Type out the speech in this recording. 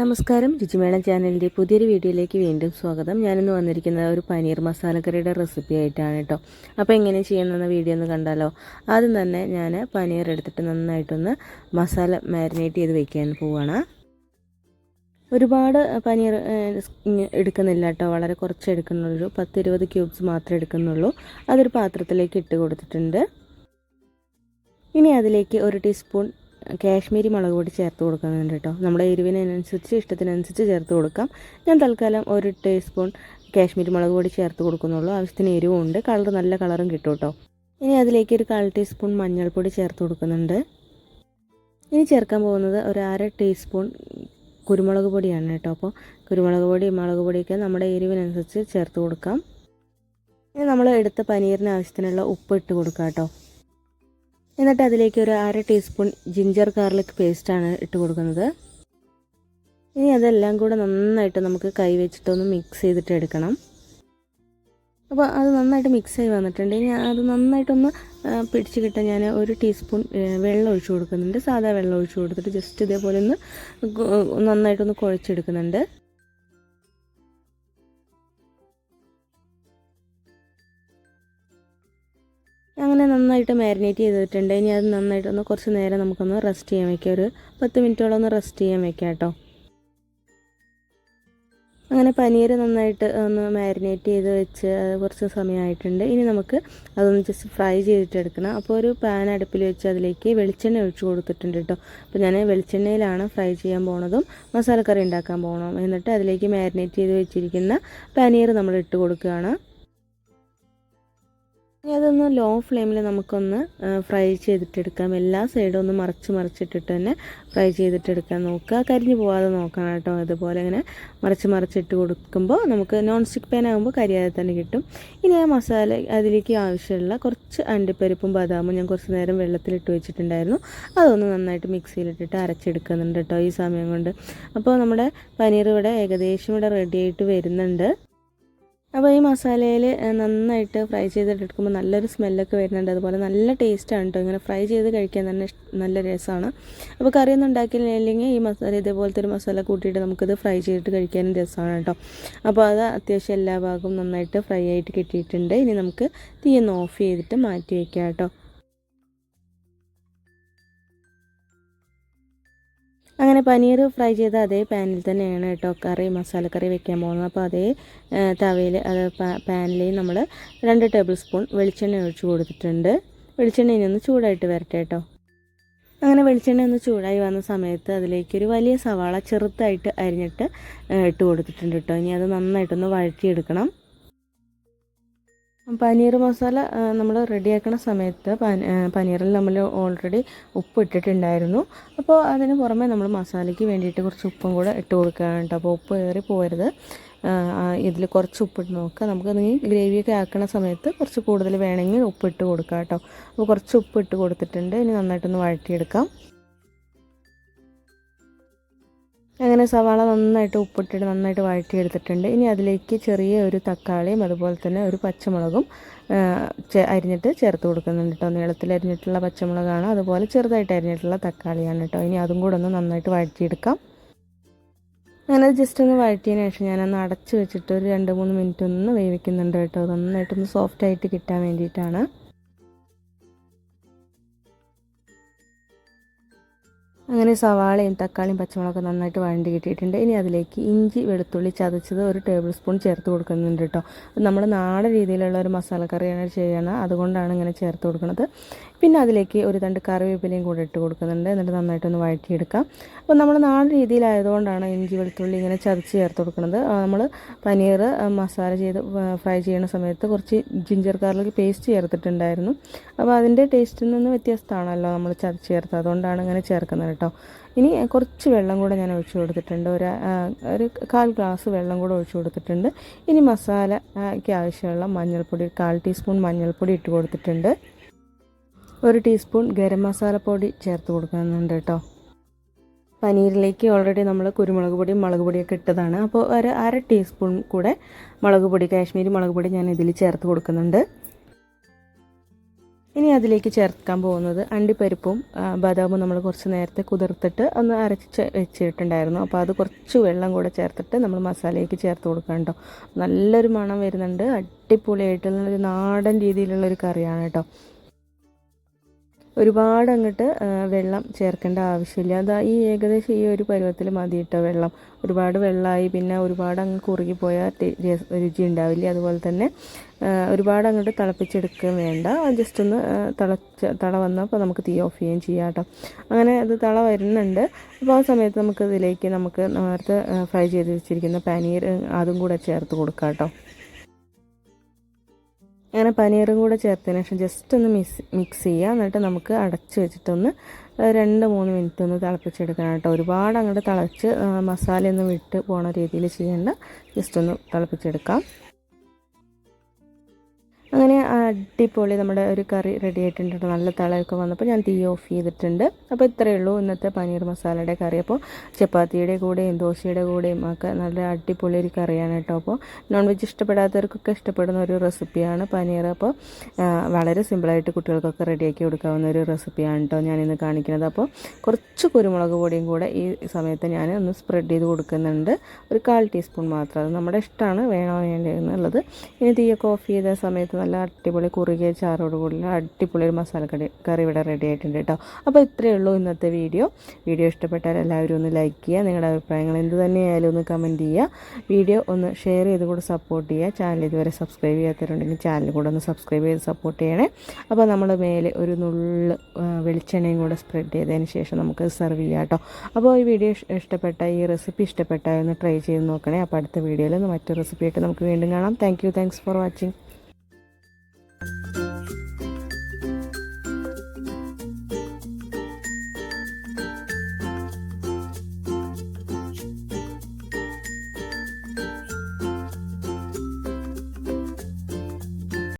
നമസ്കാരം. രുചിമേള ചാനലിന്റെ പുതിയൊരു വീഡിയോയിലേക്ക് വീണ്ടും സ്വാഗതം. ഞാനിന്ന് വന്നിരിക്കുന്നത് ഒരു പനീർ മസാല കറിയുടെ റെസിപ്പി ആയിട്ടാണ് കേട്ടോ. അപ്പോൾ എങ്ങനെ ചെയ്യുന്നതെന്ന് വീഡിയോ ഒന്ന് കണ്ടാലോ? ആദ്യം തന്നെ ഞാൻ പനീർ എടുത്തിട്ട് നന്നായിട്ടൊന്ന് മസാല മാരിനേറ്റ് ചെയ്ത് വെക്കാൻ പോവുകയാണ് ഒരുപാട് പനീർ എടുക്കുന്നില്ല കേട്ടോ. വളരെ കുറച്ച് എടുക്കുന്നുള്ളൂ. പത്ത് ഇരുപത് ക്യൂബ്സ് മാത്രമേ എടുക്കുന്നുള്ളൂ. അതൊരു പാത്രത്തിലേക്ക് ഇട്ട് കൊടുത്തിട്ടുണ്ട്. ഇനി അതിലേക്ക് ഒരു ടീസ്പൂൺ കാശ്മീരി മുളക് പൊടി ചേർത്ത് കൊടുക്കുന്നുണ്ട് കേട്ടോ നമ്മുടെ എരിവിനനുസരിച്ച് ഇഷ്ടത്തിനനുസരിച്ച് ചേർത്ത് കൊടുക്കാം. ഞാൻ തൽക്കാലം ഒരു ടീസ്പൂൺ കാശ്മീരി മുളക് പൊടി ചേർത്ത് കൊടുക്കുന്നുള്ളൂ. ആവശ്യത്തിന് എരിവും ഉണ്ട് കളർ നല്ല കളറും കിട്ടും കേട്ടോ ഇനി അതിലേക്ക് ഒരു കാൽ ടീസ്പൂൺ മഞ്ഞൾപ്പൊടി ചേർത്ത് കൊടുക്കുന്നുണ്ട്. ഇനി ചേർക്കാൻ പോകുന്നത് ഒരു അര ടീസ്പൂൺ കുരുമുളക് പൊടിയാണ് കേട്ടോ. അപ്പോൾ കുരുമുളക് പൊടി മുളക് പൊടിയൊക്കെ നമ്മുടെ എരിവിനനുസരിച്ച് ചേർത്ത് കൊടുക്കാം. ഇനി നമ്മൾ എടുത്ത പനീറിന് ആവശ്യത്തിനുള്ള ഉപ്പ് ഇട്ട് കൊടുക്കാം കേട്ടോ. എന്നിട്ട് അതിലേക്ക് ഒരു അര ടീസ്പൂൺ ജിഞ്ചർ ഗാർലിക് പേസ്റ്റാണ് ഇട്ട് കൊടുക്കുന്നത്. ഇനി അതെല്ലാം കൂടെ നന്നായിട്ട് നമുക്ക് കൈ വെച്ചിട്ടൊന്ന് മിക്സ് ചെയ്തിട്ട് എടുക്കണം. അപ്പോൾ അത് നന്നായിട്ട് മിക്സ് ആയി വന്നിട്ടുണ്ട്. ഇനി അത് നന്നായിട്ടൊന്ന് പിടിച്ച് കിട്ടാൻ ഞാൻ ഒരു ടീസ്പൂൺ വെള്ളം ഒഴിച്ചു കൊടുക്കുന്നുണ്ട്. സാധാ വെള്ളം ഒഴിച്ചു കൊടുത്തിട്ട് ജസ്റ്റ് ഇതേപോലെ ഒന്ന് നന്നായിട്ടൊന്ന് കുഴച്ചെടുക്കുന്നുണ്ട്. അങ്ങനെ നന്നായിട്ട് മാരിനേറ്റ് ചെയ്തിട്ടുണ്ട്. ഇനി അത് നന്നായിട്ടൊന്ന് കുറച്ച് നേരം നമുക്കൊന്ന് റെസ്റ്റ് ചെയ്യാൻ വയ്ക്കാം ഒരു പത്ത് മിനിറ്റോളം ഒന്ന് റെസ്റ്റ് ചെയ്യാൻ വയ്ക്കാം കേട്ടോ. അങ്ങനെ പനീർ നന്നായിട്ട് ഒന്ന് മാരിനേറ്റ് ചെയ്ത് വെച്ച് കുറച്ച് സമയമായിട്ടുണ്ട്. ഇനി നമുക്ക് അതൊന്ന് ജസ്റ്റ് ഫ്രൈ ചെയ്തിട്ടെടുക്കണം. അപ്പോൾ ഒരു പാൻ അടുപ്പിൽ വെച്ച് അതിലേക്ക് വെളിച്ചെണ്ണ ഒഴിച്ച് കൊടുത്തിട്ടുണ്ട് കേട്ടോ. അപ്പോൾ ഞാൻ വെളിച്ചെണ്ണയിലാണ് ഫ്രൈ ചെയ്യാൻ പോണതും മസാലക്കറി ഉണ്ടാക്കാൻ പോകണം എന്നിട്ട് അതിലേക്ക് മാരിനേറ്റ് ചെയ്ത് വെച്ചിരിക്കുന്ന പനീർ നമ്മൾ ഇട്ട് കൊടുക്കുകയാണ്. ഇനി അതൊന്ന് ലോ ഫ്ലെയിമിൽ നമുക്കൊന്ന് ഫ്രൈ ചെയ്തിട്ടെടുക്കാം. എല്ലാ സൈഡും ഒന്ന് മറച്ച് മറിച്ചിട്ടിട്ട് തന്നെ ഫ്രൈ ചെയ്തിട്ടെടുക്കാൻ നോക്കുക. കരിഞ്ഞു പോവാതെ നോക്കണം കേട്ടോ. അതുപോലെ ഇങ്ങനെ മറിച്ച് മറിച്ചിട്ട് കൊടുക്കുമ്പോൾ നമുക്ക് നോൺ സ്റ്റിക്ക് പാൻ ആകുമ്പോൾ കരിയാതെ തന്നെ കിട്ടും. ഇനി ആ മസാല അതിലേക്ക് ആവശ്യമുള്ള കുറച്ച് അണ്ടിപ്പരിപ്പും ബദാമും ഞാൻ കുറച്ച് നേരം വെള്ളത്തിലിട്ട് വെച്ചിട്ടുണ്ടായിരുന്നു. അതൊന്ന് നന്നായിട്ട് മിക്സിയിലിട്ടിട്ട് അരച്ചെടുക്കുന്നുണ്ട് കേട്ടോ ഈ സമയം കൊണ്ട്. അപ്പോൾ നമ്മുടെ പനീർ ഇവിടെ ഏകദേശം ഇവിടെ റെഡി ആയിട്ട് വരുന്നുണ്ട്. അപ്പോൾ ഈ മസാലയിൽ നന്നായിട്ട് ഫ്രൈ ചെയ്തിട്ടെടുക്കുമ്പോൾ നല്ലൊരു സ്മെല്ലൊക്കെ വരുന്നുണ്ട്. അതുപോലെ നല്ല ടേസ്റ്റാണ് കേട്ടോ ഇങ്ങനെ ഫ്രൈ ചെയ്ത് കഴിക്കാൻ തന്നെ നല്ല രസമാണ് അപ്പോൾ കറിയൊന്നും ഉണ്ടാക്കിയില്ലെങ്കിൽ ഈ മസാല ഇതേപോലത്തെ ഒരു മസാല കൂട്ടിയിട്ട് നമുക്കിത് ഫ്രൈ ചെയ്തിട്ട് കഴിക്കാനും രസമാണ് കേട്ടോ അപ്പോൾ അത് അത്യാവശ്യം എല്ലാ ഭാഗവും നന്നായിട്ട് ഫ്രൈ ആയിട്ട് കിട്ടിയിട്ടുണ്ട്. ഇനി നമുക്ക് തീ ഒന്ന് ഓഫ് ചെയ്തിട്ട് മാറ്റി വയ്ക്കാം കേട്ടോ അങ്ങനെ പനീർ ഫ്രൈ ചെയ്ത അതേ പാനിൽ തന്നെയാണ് കേട്ടോ കറി മസാലക്കറി വെക്കാൻ പോകുന്നത്. അപ്പോൾ അതേ തവയിൽ അത് പാനിൽ നമ്മൾ രണ്ട് ടേബിൾ സ്പൂൺ വെളിച്ചെണ്ണ ഒഴിച്ച് കൊടുത്തിട്ടുണ്ട്. വെളിച്ചെണ്ണ ഇനി ഒന്ന് ചൂടായിട്ട് വരട്ടെ കേട്ടോ. അങ്ങനെ വെളിച്ചെണ്ണ ഒന്ന് ചൂടായി വന്ന സമയത്ത് അതിലേക്ക് ഒരു വലിയ സവാള ചെറുതായിട്ട് അരിഞ്ഞിട്ട് ഇട്ട് കൊടുത്തിട്ടുണ്ട് കേട്ടോ. ഇനി അത് നന്നായിട്ടൊന്ന് വഴറ്റിയെടുക്കണം. പനീർ മസാല നമ്മൾ റെഡിയാക്കുന്ന സമയത്ത് പനീറിൽ നമ്മൾ ഓൾറെഡി ഉപ്പ് ഇട്ടിട്ടുണ്ടായിരുന്നു. അപ്പോൾ അതിന് പുറമെ നമ്മൾ മസാലയ്ക്ക് വേണ്ടിയിട്ട് കുറച്ച് ഉപ്പും കൂടെ ഇട്ട് കൊടുക്കുകയാണ് കേട്ടോ. അപ്പോൾ ഉപ്പ് കയറി പോകരുത് ഇതിൽ കുറച്ച് ഉപ്പിട്ട് നോക്കുക. നമുക്ക് നീ ഗ്രേവിയൊക്കെ ആക്കുന്ന സമയത്ത് കുറച്ച് കൂടുതൽ വേണമെങ്കിൽ ഉപ്പിട്ട് കൊടുക്കാം കേട്ടോ. അപ്പോൾ കുറച്ച് ഉപ്പ് ഇട്ട് കൊടുത്തിട്ടുണ്ട്. ഇനി നന്നായിട്ടൊന്ന് വഴറ്റിയെടുക്കാം. അങ്ങനെ സവാള നന്നായിട്ട് ഉപ്പിട്ടിട്ട് നന്നായിട്ട് വഴറ്റിയെടുത്തിട്ടുണ്ട്. ഇനി അതിലേക്ക് ചെറിയ ഒരു തക്കാളിയും അതുപോലെ തന്നെ ഒരു പച്ചമുളകും അരിഞ്ഞിട്ട് ചേർത്ത് കൊടുക്കുന്നുണ്ട് കേട്ടോ നീളത്തിൽ അരിഞ്ഞിട്ടുള്ള പച്ചമുളകാണ് അതുപോലെ ചെറുതായിട്ട് അരിഞ്ഞിട്ടുള്ള തക്കാളിയാണ് കേട്ടോ ഇനി അതും കൂടെ ഒന്ന് നന്നായിട്ട് വഴറ്റിയെടുക്കാം. അങ്ങനെ ജസ്റ്റ് ഒന്ന് വഴറ്റിയതിന് ശേഷം ഞാനൊന്ന് അടച്ച് വെച്ചിട്ട് ഒരു രണ്ട് മൂന്ന് മിനിറ്റ് ഒന്ന് വേവിക്കുന്നുണ്ട് കേട്ടോ നന്നായിട്ടൊന്ന് സോഫ്റ്റായിട്ട് കിട്ടാൻ വേണ്ടിയിട്ടാണ്. അങ്ങനെ സവാളയും തക്കാളിയും പച്ചമുളകൊക്കെ നന്നായിട്ട് വഴണ്ടി കിട്ടിയിട്ടുണ്ട്. ഇനി അതിലേക്ക് ഇഞ്ചി വെളുത്തുള്ളി ചതച്ചത് ഒരു ടേബിൾ സ്പൂൺ ചേർത്ത് കൊടുക്കുന്നുണ്ട് കേട്ടോ. നമ്മൾ നാടൻ രീതിയിലുള്ള ഒരു മസാലക്കറിയാണ് ചെയ്യണത് അതുകൊണ്ടാണ് ഇങ്ങനെ ചേർത്ത് കൊടുക്കുന്നത്. പിന്നെ അതിലേക്ക് ഒരു തണ്ട് കറിവേപ്പിലയും കൂടെ ഇട്ട് കൊടുക്കുന്നുണ്ട്. എന്നിട്ട് നന്നായിട്ടൊന്ന് വഴറ്റിയെടുക്കാം. അപ്പോൾ നമ്മൾ നാല് രീതിയിലായതുകൊണ്ടാണ് ഇഞ്ചി വെളുത്തുള്ളി ഇങ്ങനെ ചതച്ച് ചേർത്ത് കൊടുക്കുന്നത്. നമ്മൾ പനീർ മസാല ചെയ്ത് ഫ്രൈ ചെയ്യുന്ന സമയത്ത് കുറച്ച് ജിഞ്ചർ ഗാർലിക് പേസ്റ്റ് ചേർത്തിട്ടുണ്ടായിരുന്നു. അപ്പോൾ അതിന്റെ ടേസ്റ്റിൽ നിന്ന് വ്യത്യസ്തമാണല്ലോ നമ്മൾ ചതച്ച് ചേർത്ത് അതുകൊണ്ടാണ് ഇങ്ങനെ ചേർക്കുന്നത് കേട്ടോ. ഇനി കുറച്ച് വെള്ളം കൂടെ ഞാൻ ഒഴിച്ചു കൊടുത്തിട്ടുണ്ട്. ഒരു ഒരു കാൽ ഗ്ലാസ് വെള്ളം കൂടെ ഒഴിച്ചു കൊടുത്തിട്ടുണ്ട്. ഇനി മസാലയ്ക്ക് ആവശ്യമുള്ള മഞ്ഞൾപ്പൊടി കാൽ ടീസ്പൂൺ മഞ്ഞൾപ്പൊടി ഇട്ട് കൊടുത്തിട്ടുണ്ട്. ഒരു ടീസ്പൂൺ ഗരം മസാല പൊടി ചേർത്ത് കൊടുക്കുന്നുണ്ട് കേട്ടോ. പനീരിലേക്ക് ഓൾറെഡി നമ്മൾ കുരുമുളക് പൊടിയും മുളക് പൊടിയൊക്കെ ഇട്ടതാണ്. അപ്പോൾ ഒരു അര ടീസ്പൂൺ കൂടെ മുളക് പൊടി കാശ്മീരി മുളക് പൊടി ഞാൻ ഇതിൽ ചേർത്ത് കൊടുക്കുന്നുണ്ട്. ഇനി അതിലേക്ക് ചേർക്കാൻ പോകുന്നത് അണ്ടിപ്പരിപ്പും ബദാമും നമ്മൾ കുറച്ച് നേരത്തെ കുതിർത്തിട്ട് ഒന്ന് അരച്ച് വെച്ചിട്ടുണ്ടായിരുന്നു. അപ്പോൾ അത് കുറച്ച് വെള്ളം കൂടെ ചേർത്തിട്ട് നമ്മൾ മസാലയ്ക്ക് ചേർത്ത് കൊടുക്കണം നല്ലൊരു മണം വരുന്നുണ്ട്. അടിപൊളിയായിട്ടുള്ള ഒരു നാടൻ രീതിയിലുള്ളൊരു കറിയാണ് കേട്ടോ. ഒരുപാട് അങ്ങോട്ട് വെള്ളം ചേർക്കേണ്ട ആവശ്യമില്ല. അതാ ഈ ഏകദേശം ഈ ഒരു പരുവത്തിൽ മതി കേട്ടോ വെള്ളം. ഒരുപാട് വെള്ളമായി പിന്നെ ഒരുപാട് അങ്ങ് കുറുകി പോയാൽ രുചി ഉണ്ടാവില്ല? അതുപോലെ തന്നെ ഒരുപാട് അങ്ങോട്ട് തിളപ്പിച്ചെടുക്കുകയും വേണ്ട. ജസ്റ്റ് ഒന്ന് തിളച്ച് തള വന്നപ്പോൾ നമുക്ക് തീ ഓഫ് ചെയ്യുകയും ചെയ്യാം കേട്ടോ. അങ്ങനെ അത് തള വരുന്നുണ്ട്. അപ്പോൾ ആ സമയത്ത് നമുക്ക് ഇതിലേക്ക് നമുക്ക് നേരത്തെ ഫ്രൈ ചെയ്ത് വെച്ചിരിക്കുന്ന പനീർ അതും കൂടെ ചേർത്ത് കൊടുക്കാം കേട്ടോ. അങ്ങനെ പനീറും കൂടെ ചേർത്തതിന് ശേഷം ജസ്റ്റ് ഒന്ന് മിക്സ് മിക്സ് ചെയ്യുക. എന്നിട്ട് നമുക്ക് അടച്ച് വെച്ചിട്ടൊന്ന് രണ്ട് മൂന്ന് മിനിറ്റ് ഒന്ന് തിളപ്പിച്ചെടുക്കണം കേട്ടോ. ഒരുപാട് അങ്ങോട്ട് തിളച്ച് മസാലയൊന്നും വിട്ട് പോണ രീതിയിൽ ചെയ്യേണ്ട ജസ്റ്റ് ഒന്ന് തിളപ്പിച്ചെടുക്കാം. അങ്ങനെ അടിപൊളി നമ്മുടെ ഒരു കറി റെഡി ആയിട്ടുണ്ട്. നല്ല തളയൊക്കെ വന്നപ്പോൾ ഞാൻ തീ ഓഫ് ചെയ്തിട്ടുണ്ട്. അപ്പോൾ ഇത്രയേ ഉള്ളൂ ഇന്നത്തെ പനീർ മസാലയുടെ കറി. അപ്പോൾ ചപ്പാത്തിയുടെ കൂടെയും ദോശയുടെ കൂടെയും ഒക്കെ നല്ല അടിപൊളി ഒരു കറിയാണ് കേട്ടോ. അപ്പോൾ നോൺ വെജ് ഇഷ്ടപ്പെടാത്തവർക്കൊക്കെ ഇഷ്ടപ്പെടുന്ന ഒരു റെസിപ്പിയാണ് പനീർ. അപ്പോൾ വളരെ സിമ്പിളായിട്ട് കുട്ടികൾക്കൊക്കെ റെഡിയാക്കി കൊടുക്കാവുന്ന ഒരു റെസിപ്പിയാണ് കേട്ടോ ഞാനിന്ന് കാണിക്കുന്നത്. അപ്പോൾ കുറച്ച് കുരുമുളക് പൊടിയും കൂടെ ഈ സമയത്ത് ഞാൻ ഒന്ന് സ്പ്രെഡ് ചെയ്ത് കൊടുക്കുന്നുണ്ട്. ഒരു കാൽ ടീസ്പൂൺ മാത്രം. അത് നമ്മുടെ ഇഷ്ടമാണ് വേണോ വേണ്ടേ എന്നുള്ളത്. ഇനി തീയൊക്കെ ഓഫ് ചെയ്ത സമയത്ത് നല്ല അടിപൊളി കുറുകിയ ചാറോട് കൂടി അടിപൊളി ഒരു മസാല കറി കറി ഇവിടെ റെഡി ആയിട്ടുണ്ട് കേട്ടോ അപ്പോൾ ഇത്രയേ ഉള്ളൂ ഇന്നത്തെ വീഡിയോ വീഡിയോ ഇഷ്ടപ്പെട്ടാൽ എല്ലാവരും ഒന്ന് ലൈക്ക് ചെയ്യുക നിങ്ങളുടെ അഭിപ്രായങ്ങൾ എന്ത് തന്നെയായാലും ഒന്ന് കമന്റ് ചെയ്യുക. വീഡിയോ ഒന്ന് ഷെയർ ചെയ്ത് കൂടെ സപ്പോർട്ട് ചെയ്യുക. ചാനൽ ഇതുവരെ സബ്സ്ക്രൈബ് ചെയ്യാത്തവരുണ്ടെങ്കിൽ ചാനൽ കൂടെ ഒന്ന് സബ്സ്ക്രൈബ് ചെയ്ത് സപ്പോർട്ട് ചെയ്യണേ. അപ്പോൾ നമ്മൾ മേലെ ഒരു നുള്ള് വെളിച്ചെണ്ണയും കൂടെ സ്പ്രെഡ് ചെയ്തതിന് ശേഷം നമുക്ക് സെർവ് ചെയ്യാം കേട്ടോ അപ്പോൾ ഈ വീഡിയോ ഇഷ്ടപ്പെട്ട ഈ റെസിപ്പി ഇഷ്ടപ്പെട്ടാൽ ഒന്ന് ട്രൈ ചെയ്ത് നോക്കണേ. അപ്പോൾ അടുത്ത വീഡിയോയിൽ മറ്റൊരു റെസിപ്പി ആയിട്ട് നമുക്ക് വീണ്ടും കാണാം. Thank you thanks for watching